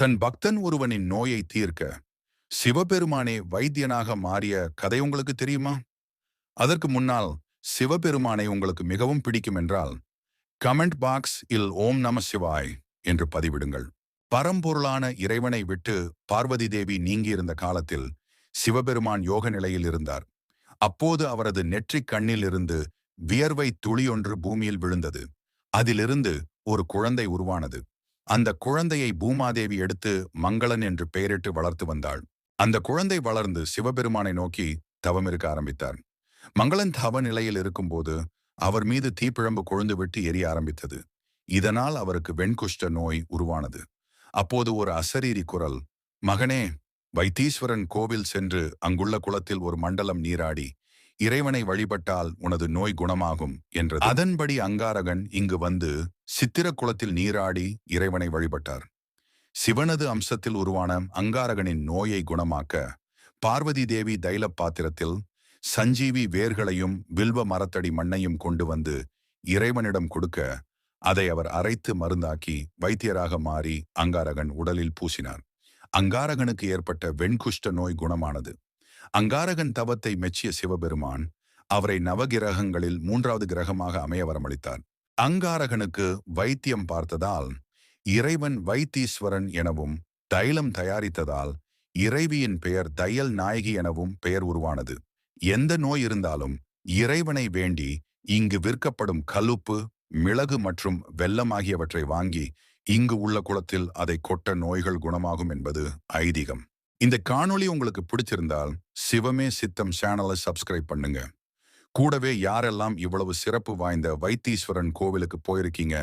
தன் பக்தன் ஒருவனின் நோயை தீர்க்க சிவபெருமானே வைத்தியனாக மாறிய கதை உங்களுக்கு தெரியுமா? அதற்கு முன்னால் சிவபெருமானை உங்களுக்கு மிகவும் பிடிக்கும் என்றால் கமெண்ட் பாக்ஸ் இல் ஓம் நம சிவாய் என்று பதிவிடுங்கள். பரம்பொருளான இறைவனை விட்டு பார்வதி தேவி நீங்கியிருந்த காலத்தில் சிவபெருமான் யோக நிலையில் இருந்தார். அப்போது அவரது நெற்றிக் கண்ணில் இருந்து வியர்வை துளியொன்று பூமியில் விழுந்தது. அதிலிருந்து ஒரு குழந்தை உருவானது. அந்த குழந்தையை பூமாதேவி எடுத்து மங்களன் என்று பெயரிட்டு வளர்த்து வந்தாள். அந்த குழந்தை வளர்ந்து சிவபெருமானை நோக்கி தவம் இருக்க ஆரம்பித்தார். மங்களன் தவ நிலையில் இருக்கும்போது அவர் மீது தீப்பிழம்பு கொழுந்து விட்டு எரிய ஆரம்பித்தது. இதனால் அவருக்கு வெண்குஷ்ட நோய் உருவானது. அப்போது ஒரு அசரீரி குரல் மகனே வைத்தீஸ்வரன் கோவில் சென்று அங்குள்ள குளத்தில் ஒரு மண்டலம் நீராடி இறைவனை வழிபட்டால் உனது நோய் குணமாகும் என்றது. அதன்படி அங்காரகன் இங்கு வந்து சித்திர குளத்தில் நீராடி இறைவனை வழிபட்டார். சிவனது அம்சத்தில் உருவான அங்காரகனின் நோயை குணமாக்க பார்வதி தேவி தைல பாத்திரத்தில் சஞ்சீவி வேர்களையும் வில்வ மரத்தடி மண்ணையும் கொண்டு வந்து இறைவனிடம் கொடுக்க அதை அவர் அரைத்து மருந்தாக்கி வைத்தியராக மாறி அங்காரகன் உடலில் பூசினார். அங்காரகனுக்கு ஏற்பட்ட வெண்குஷ்ட நோய் குணமானது. அங்காரகன் தவத்தை மெச்சிய சிவபெருமான் அவரை நவகிரகங்களில் மூன்றாவது கிரகமாக அமைய வரமளித்தார். அங்காரகனுக்கு வைத்தியம் பார்த்ததால் இறைவன் வைத்தீஸ்வரன் எனவும் தைலம் தயாரித்ததால் இறைவியின் பெயர் தையல் நாயகி எனவும் பெயர் உருவானது. எந்த நோய் இருந்தாலும் இறைவனை வேண்டி இங்கு விற்கப்படும் கலுப்பு மிளகு மற்றும் வெல்லம் ஆகியவற்றை வாங்கி இங்கு உள்ள குளத்தில் அதை கொட்ட நோய்கள் குணமாகும் என்பது ஐதீகம். இந்த காணொளி உங்களுக்கு பிடிச்சிருந்தால் சிவமே சித்தம் சேனலை சப்ஸ்கிரைப் பண்ணுங்க. கூடவே யாரெல்லாம் இவ்வளவு சிறப்பு வாய்ந்த வைத்தீஸ்வரன் கோவிலுக்கு போயிருக்கீங்க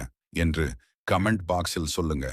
என்று கமெண்ட் பாக்ஸில் சொல்லுங்க.